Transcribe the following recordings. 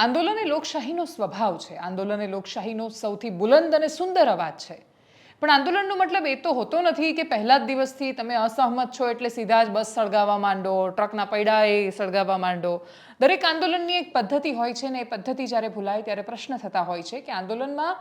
આંદોલન એ લોકશાહીનો સ્વભાવ છે. આંદોલન એ લોકશાહીનો સૌથી બુલંદ અને સુંદર અવાજ છે. પણ આંદોલનનો મતલબ એ તો હોતો નથી કે પહેલા જ દિવસથી તમે અસહમત છો એટલે સીધા જ બસ સળગાવવા માંડો, ટ્રકના પૈડા એ સળગાવવા માંડો. દરેક આંદોલનની એક પદ્ધતિ હોય છે ને એ પદ્ધતિ જ્યારે ભૂલાય ત્યારે પ્રશ્ન થતા હોય છે કે આંદોલનમાં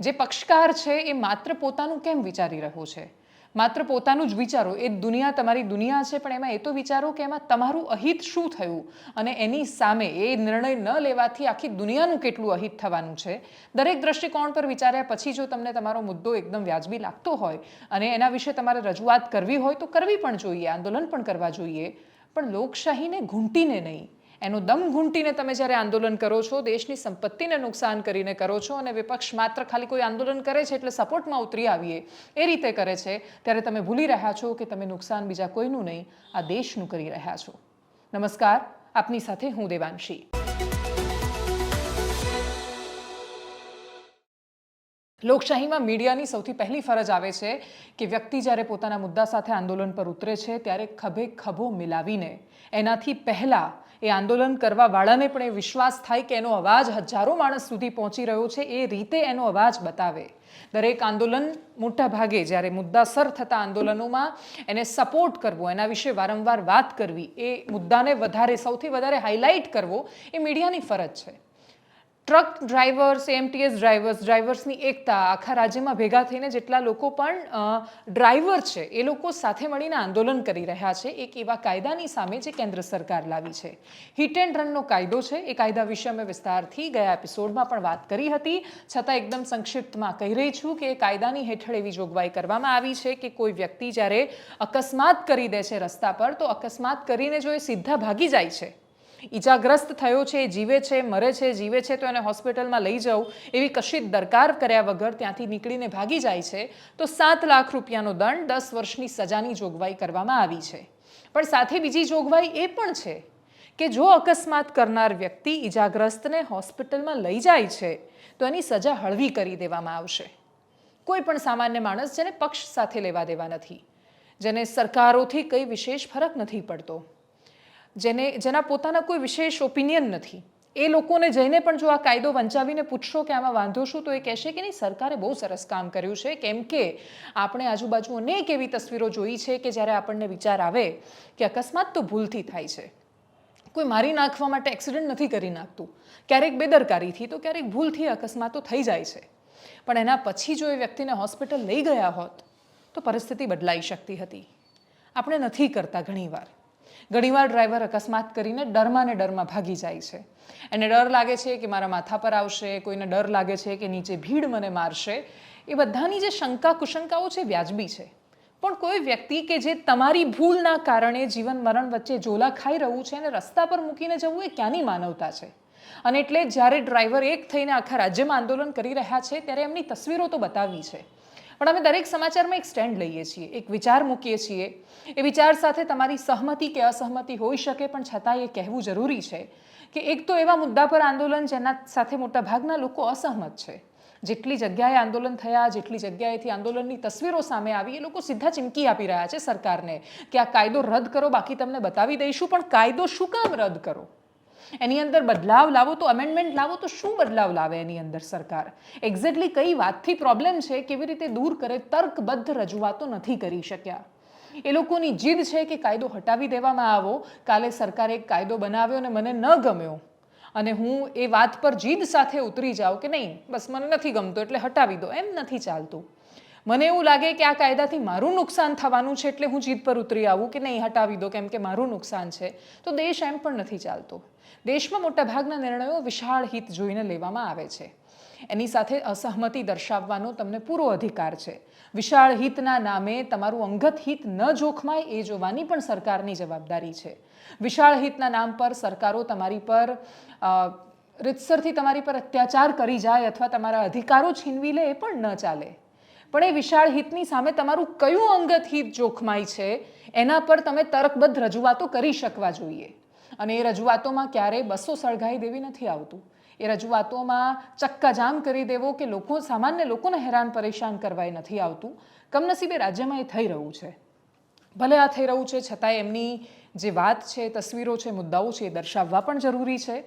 જે પક્ષકાર છે એ માત્ર પોતાનું કેમ વિચારી રહ્યો છે? માત્ર પોતાનું જ વિચારો, એ દુનિયા તમારી દુનિયા છે, પણ એમાં એ તો વિચારો કે એમાં તમારું અહિત શું થયું? અને એની સામે એ નિર્ણય ન લેવાથી આખી દુનિયાનું કેટલું અહિત થવાનું છે? દરેક દ્રષ્ટિકોણ પર વિચાર્યા પછી જો તમને તમારો મુદ્દો એકદમ વ્યાજબી લાગતો હોય અને એના વિશે તમારે રજૂઆત કરવી હોય તો કરવી પણ જોઈએ, આંદોલન પણ કરવા જોઈએ. પણ લોકશાહીને ઘૂંટીને નહીં. એનો દમ ઘૂંટીને તમે જ્યારે આંદોલન કરો છો, દેશની સંપત્તિને નુકસાન કરીને કરો છો અને વિપક્ષ માત્ર ખાલી કોઈ આંદોલન કરે છે એટલે સપોર્ટમાં ઉતરી આવીએ, એ રીતે કરે છે, ત્યારે તમે ભૂલી રહ્યા છો કે તમે નુકસાન બીજા કોઈનું નહીં, આ દેશનું કરી રહ્યા છો. નમસ્કાર, આપની સાથે હું દેવાંશી. લોકશાહીમાં મીડિયાની સૌથી પહેલી ફરજ આવે છે કે વ્યક્તિ જ્યારે પોતાના મુદ્દા સાથે આંદોલન પર ઉતરે છે, ત્યારે ખભે ખભો મિલાવીને, એનાથી પહેલાં એ આંદોલન કરવાવાળાને પણ એ વિશ્વાસ થાય કે એનો અવાજ હજારો માણસ સુધી પહોંચી રહ્યો છે, એ રીતે એનો અવાજ બતાવે. દરેક આંદોલન મોટા ભાગે જ્યારે મુદ્દાસર થતા આંદોલનોમાં એને સપોર્ટ કરવો, એના વિશે વારંવાર વાત કરવી, એ મુદ્દાને વધારે, સૌથી વધારે હાઇલાઇટ કરવો એ મીડિયાની ફરજ છે. ટ્રક ડ્રાઈવર્સ એમટીએસ ડ્રાઈવર્સ ડ્રાઈવર્સની એકતા આખા રાજ્યમાં ભેગા થઈને જેટલા લોકો પણ ડ્રાઈવર છે, એ લોકો સાથે મળીને આંદોલન કરી રહ્યા છે. એક એવા કાયદાની સામે જે કેન્દ્ર સરકાર લાવી છે. હિટ એન્ડ રનનો કાયદો છે, એ કાયદા વિશે અમે વિસ્તારથી ગયા એપિસોડમાં પણ વાત કરી હતી. છતાં એકદમ સંક્ષિપ્તમાં કહી રહી છું કે એ કાયદાની હેઠળ એવી જોગવાઈ કરવામાં આવી છે કે કોઈ વ્યક્તિ જ્યારે અકસ્માત કરી દે છે રસ્તા પર, તો અકસ્માત કરીને જો એ સીધા ભાગી જાય છે ઈજાગ્રસ્ત થયો છે, જીવે છે, મરે છે, જીવે છે, તો એને હોસ્પિટલમાં લઈ જવું એવી કશી દરકાર કર્યા વગર ત્યાંથી નીકળીને ભાગી જાય છે. તો સાત લાખ રૂપિયાનો દંડ દસ વર્ષની સજાની જોગવાઈ કરવામાં આવી છે. પણ સાથે બીજી જોગવાઈ એ પણ છે કે જો અકસ્માત કરનાર વ્યક્તિ ઈજાગ્રસ્તને હોસ્પિટલમાં લઈ જાય છે, તો એની સજા હળવી કરી દેવામાં આવશે. કોઈ પણ સામાન્ય માણસ જેને પક્ષ સાથે લેવા દેવા નથી, જેને સરકારોથી કંઈ વિશેષ ફરક નથી પડતો. જેને, જેના પોતાના કોઈ વિશેષ ઓપિનિયન નથી. એ લોકોને જઈને પણ જો આ કાયદો વંચાવીને પૂછશો કે આમાં વાંધો શું, તો એ કહેશે કે નહીં, સરકારે બહુ સરસ કામ કર્યું છે. કેમ કે આપણે આજુબાજુ અનેક એવી તસવીરો જોઈ છે કે જ્યારે આપણને વિચાર આવે કે અકસ્માત તો ભૂલથી થાય છે. કોઈ મારી નાખવા માટે એક્સિડન્ટ નથી કરી નાખતું. ક્યારેક બેદરકારીથી તો ક્યારેક ભૂલથી અકસ્માતો થઈ જાય છે. પણ એના પછી જો એ વ્યક્તિને હોસ્પિટલ લઈ ગયા હોત, તો પરિસ્થિતિ બદલાઈ શકતી હતી. આપણે નથી કરતા ઘણીવાર. ઘણીવાર ડ્રાઈવર અકસ્માત કરીને ડરમાં ને ડરમાં ભાગી જાય છે. એને ડર લાગે છે કે મારા માથા પર આવશે, કોઈને ડર લાગે છે કે નીચે ભીડ મને મારશે. એ બધાની જે શંકા કુશંકાઓ છે વ્યાજબી છે. પણ કોઈ વ્યક્તિ કે જે તમારી ભૂલના કારણે જીવન મરણ વચ્ચે ઝોલા ખાઈ રહ્યું છે અને રસ્તા પર મૂકીને જવું એ ક્યાંની માનવતા છે? અને એટલે જ્યારે ડ્રાઈવર એક થઈને આખા રાજ્યમાં આંદોલન કરી રહ્યા છે, ત્યારે એમની તસવીરો તો બતાવી છે. પણ અમે દરેક સમાચારમાં એક સ્ટેન્ડ લઈએ છીએ, એક વિચાર મૂકીએ છીએ. એ વિચાર સાથે તમારી સહમતિ કે અસહમતિ હોઈ શકે, પણ છતાં એ કહેવું જરૂરી છે કે એક તો એવા મુદ્દા પર આંદોલન જેના સાથે મોટાભાગના લોકો અસહમત છે. જેટલી જગ્યાએ આંદોલન થયા, જેટલી જગ્યાએથી આંદોલનની તસવીરો સામે આવી, એ લોકો સીધા ચીમકી આપી રહ્યા છે સરકારને કે આ કાયદો રદ કરો, બાકી તમને બતાવી દઈશું, પણ કાયદો શું કામ રદ કરો? એની અંદર બદલાવ લાવો તો અમેન્ડમેન્ટ લાવો તો શું બદલાવ લાવે એની અંદર સરકાર? એક્ઝેક્ટલી કઈ વાતથી પ્રોબ્લેમ છે, કેવી રીતે દૂર કરે, તર્કબદ્ધ રજૂઆતો નથી કરી શક્યા. એ લોકોની જીદ છે કે કાયદો હટાવી દેવામાં આવો, કાલે સરકારે એક કાયદો બનાવ્યો અને મને ન ગમ્યો. અને હું એ વાત પર જીદ સાથે ઉતરી જાઉં કે નહીં, બસ મને નથી ગમતો, એટલે હટાવી દો. એમ નથી ચાલતું. મને એવું લાગે કે આ કાયદાથી મારું નુકસાન થવાનું છે એટલે હું જીદ પર ઉતરી આવું કે નહીં હટાવી દો, કેમ કે મારું નુકસાન છે. તો દેશ એમ પણ નથી ચાલતો. દેશમાં મોટાભાગના નિર્ણયો વિશાળ હિત જોઈને લેવામાં આવે છે. એની સાથે અસહમતિ દર્શાવવાનો તમને પૂરો અધિકાર છે. વિશાળ હિતના નામે તમારું અંગત હિત ન જોખમાય એ જોવાની પણ સરકારની જવાબદારી છે. વિશાળ હિતના નામ પર સરકારો તમારી પર રીતસરથી તમારી પર અત્યાચાર કરી જાય અથવા તમારા અધિકારો છીનવી લે એ પણ ન ચાલે. પણ એ વિશાળ હિતની સામે તમારું કયું અંગત હિત જોખમાય છે, એના પર તમે તર્કબદ્ધ રજૂઆતો કરી શકવા જોઈએ. અને એ રજૂઆતોમાં ક્યારેય બસો સળગાઈ દેવી નથી આવતું. એ રજૂઆતોમાં ચક્કાજામ કરી દેવો કે લોકો, સામાન્ય લોકોને હેરાન પરેશાન કરવા એ નથી આવતું. કમનસીબે રાજ્યમાં એ થઈ રહ્યું છે. ભલે આ થઈ રહ્યું છે, છતાંય એમની જે વાત છે, તસવીરો છે, મુદ્દાઓ છે એ દર્શાવવા પણ જરૂરી છે.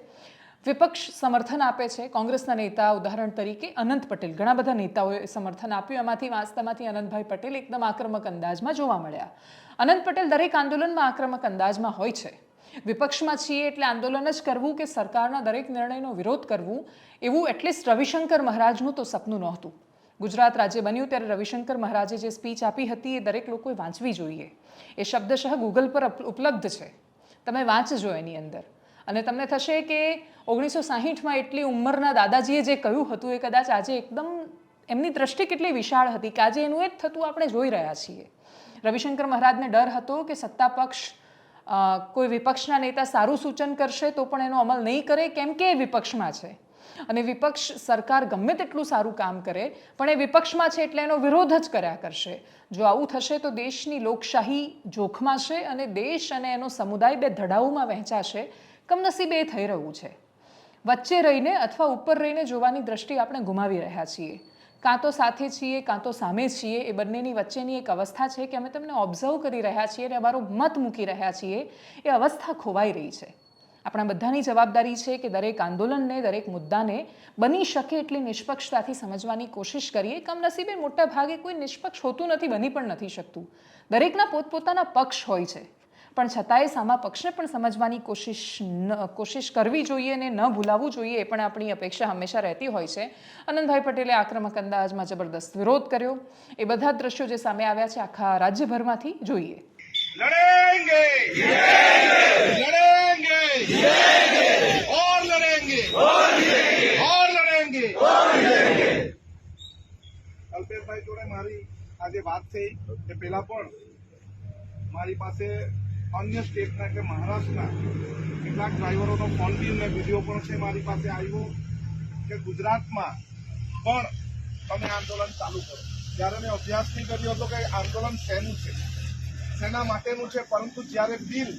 વિપક્ષ સમર્થન આપે છે. કોંગ્રેસના નેતા ઉદાહરણ તરીકે અનંત પટેલ. ઘણા બધા નેતાઓએ સમર્થન આપ્યું. એમાંથી વાંચતામાંથી અનંતભાઈ પટેલ એકદમ આક્રમક અંદાજમાં જોવા મળ્યા. અનંત પટેલ દરેક આંદોલનમાં આક્રમક અંદાજમાં હોય છે. વિપક્ષમાં છીએ એટલે આંદોલન જ કરવું કે સરકારના દરેક નિર્ણયનો વિરોધ કરવું? એવું એટલીસ્ટ રવિશંકર મહારાજનું તો સપનું નહોતું. ગુજરાત રાજ્ય બન્યું ત્યારે રવિશંકર મહારાજે જે સ્પીચ આપી હતી એ દરેક લોકોએ વાંચવી જોઈએ. એ શબ્દશઃ ગૂગલ પર ઉપલબ્ધ છે. તમે વાંચજો એની અંદર. અને તમને થશે કે ઓગણીસો સાહીઠમાં એટલી ઉંમરના દાદાજીએ જે કહ્યું હતું એ કદાચ આજે એકદમ એમની દ્રષ્ટિ કેટલી વિશાળ હતી કે આજે એનું એ જ થતું આપણે જોઈ રહ્યા છીએ. રવિશંકર મહારાજને ડર હતો કે સત્તા પક્ષ કોઈ વિપક્ષના નેતા સારું સૂચન કરશે તો પણ એનો અમલ નહીં કરે, કેમ કે એ વિપક્ષમાં છે. અને વિપક્ષ સરકાર ગમે તેટલું સારું કામ કરે, પણ એ વિપક્ષમાં છે એટલે એનો વિરોધ જ કર્યા કરશે. જો આવું થશે તો દેશની લોકશાહી જોખમાશે અને દેશ અને એનો સમુદાય બે ધડાઓમાં વહેંચાશે. કમનસીબે એ થઈ રહ્યું છે. વચ્ચે રહીને અથવા ઉપર રહીને જોવાની દ્રષ્ટિ આપણે ગુમાવી રહ્યા છીએ. કાં તો સાથે છીએ, કાં તો સામે છીએ, એ બંનેની વચ્ચેની એક અવસ્થા છે કે અમે તમને ઓબ્ઝર્વ કરી રહ્યા છીએ અને અમારો મત મૂકી રહ્યા છીએ. એ અવસ્થા ખોવાઈ રહી છે. આપણા બધાની જવાબદારી છે કે દરેક આંદોલનને, દરેક મુદ્દાને બની શકે એટલી નિષ્પક્ષતાથી સમજવાની કોશિશ કરીએ. કમનસીબે મોટા ભાગે કોઈ નિષ્પક્ષ હોતું નથી, બની પણ નથી શકતું. દરેકના પોતપોતાના પક્ષ હોય છે. પણ છતાંય સામા પક્ષને પણ સમજવાની કોશિશ ન, કોશિશ કરવી જોઈએ ને ન ભૂલાવવું જોઈએ એ પણ આપણી અપેક્ષા હંમેશા રહેતી હોય છે. આનંદભાઈ પટેલે આક્રમક અંદાજમાં જબરદસ્ત વિરોધ કર્યો. એ બધા દ્રશ્યો જે સામે આવ્યા છે આખા રાજ્યભરમાંથી જોઈએ. લડેંગે! મારી આજે વાત થઈ. એ પહેલા પણ મારી પાસે અન્ય સ્ટેટના કે મહારાષ્ટ્રના કેટલાક ડ્રાઈવરોનો ફોન બી અને વીડિયો પણ છે મારી પાસે આવ્યો કે ગુજરાતમાં પણ તમે આંદોલન ચાલુ કરો. જ્યારે મેં અભ્યાસ નહીં કર્યો હતો કે આંદોલન શેનું છે? શેના માટેનું છે? પરંતુ જ્યારે બિલ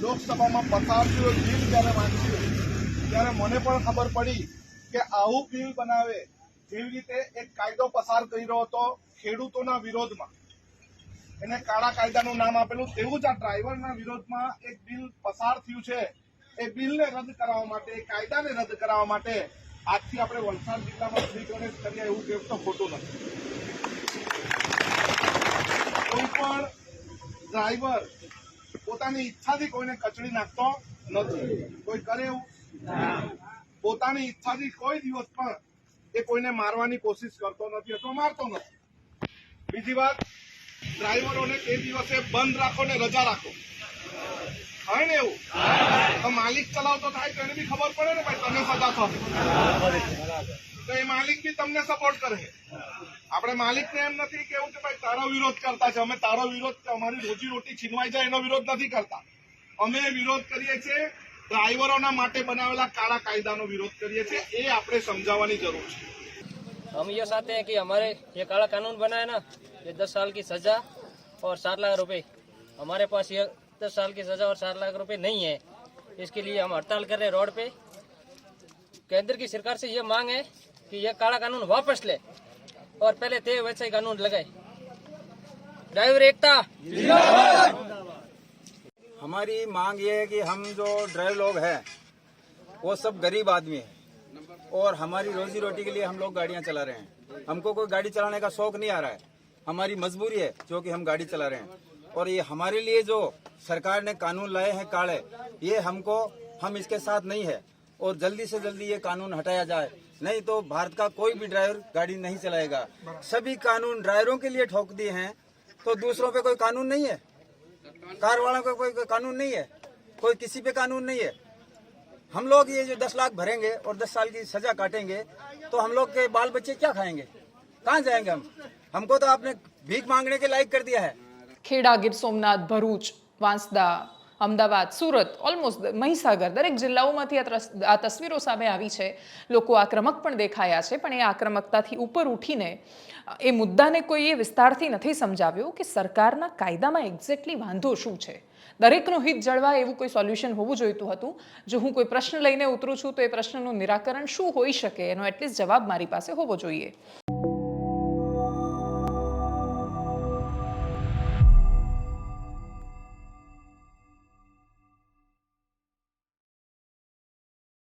લોકસભામાં પસાર થયું બિલ જ્યારે વાંચ્યું ત્યારે મને પણ ખબર પડી કે આવું બિલ બનાવે. જેવી રીતે એક કાયદો પસાર કર્યો હતો ખેડૂતોના વિરોધમાં. એને કાળા કાયદાનું નામ આપેલું. તેવું જ આ ડ્રાઈવરના વિરોધમાં એક બિલ પસાર થયું છે. એ બિલને રદ કરાવવા માટે કાયદાને રદ કરાવવા માટે આજથી આપણે વલસાડ જિલ્લામાં શ્રી ગણેશ કરીએ એવું કહેવું તો ખોટું નથી. કોઈ પણ ડ્રાઈવર પોતાની ઈચ્છાથી કોઈને કચડી નાખતો નથી. કોઈ કરે એવું? પોતાની ઈચ્છાથી કોઈ દિવસ પણ એ કોઈને મારવાની કોશિશ કરતો નથી અથવા મારતો નથી. બીજી વાત ડ્રાઈવરોને તે દિવસે બંધ રાખો ને રજા રાખો. હોય ને એવું? માલિક ચલાવતો થાય તો એને બી ખબર પડે ને ભાઈ તમે સજા થશે તો એ માલિક બી તમને સપોર્ટ કરે. આપણે માલિકને એમ નથી કેવું કે ભાઈ તારો વિરોધ કરતા છે, અમે તારો વિરોધ, અમારી રોજી રોટી છીનવાઈ જાય એનો વિરોધ નથી કરતા. અમે વિરોધ કરીએ છીએ, ડ્રાઈવરોના માટે બનાવેલા કાળા કાયદાનો વિરોધ કરીએ છીએ, એ આપણે સમજાવવાની જરૂર છે. हम ये चाहते हैं कि हमारे ये काला कानून बना है ना, ये दस साल की सजा और सात लाख रुपए। हमारे पास ये दस साल की सजा और सात लाख रुपए नहीं है। इसके लिए हम हड़ताल कर रहे हैं रोड पे। केंद्र की सरकार से ये मांग है कि ये काला कानून वापस ले और पहले थे वैसे ही कानून लगाए। ड्राइवर एकता। हमारी मांग ये है कि हम जो ड्राइवर लोग हैं, वो सब गरीब आदमी है। और हमारी रोजी रोटी के लिए हम लोग गाड़ियाँ चला रहे हैं। हमको कोई गाड़ी चलाने का शौक नहीं आ रहा है। हमारी मजबूरी है जो कि हम गाड़ी चला रहे हैं। और ये हमारे लिए जो सरकार ने कानून लाए हैं काले, ये हमको, हम इसके साथ नहीं है। और जल्दी से जल्दी ये कानून हटाया जाए। नहीं तो भारत का कोई भी ड्राइवर गाड़ी नहीं चलाएगा। सभी कानून ड्राइवरों के लिए ठोक दिए हैं। तो दूसरों पे कोई कानून नहीं है। कार वालों का कोई कानून नहीं है। कोई किसी पे कानून नहीं है। हम लोग ये जो दस लाख भरेंगे और दस साल की सजा काटेंगे तो हम लोग के बाल बच्चे क्या खाएंगे कहाँ जाएंगे हम हमको तो आपने भीख मांगने के लायक कर दिया है ખેડા ગીર સોમનાથ ભરૂચ વાંસદા અમદાવાદ સુરત ઓલમોસ્ટ મહીસાગર દરેક જિલ્લાઓમાંથી આ ત્રસ- આ તસવીરો સામે આવી છે લોકો આક્રમક પણ દેખાયા છે પણ એ આક્રમકતાથી ઉપર ઉઠીને એ મુદ્દાને કોઈએ વિસ્તારથી નથી સમજાવ્યો કે સરકારના કાયદામાં એક્ઝેક્ટલી વાંધો શું છે દરેકનું હિત જળવાય એવું કોઈ સોલ્યુશન હોવું જોઈતું હતું? જો હું કોઈ પ્રશ્ન લઈને ઉતરું છું, તો એ પ્રશ્નનું નિરાકરણ શું હોઈ શકે? એનો એટલીસ્ટ જવાબ મારી પાસે હોવો જોઈએ.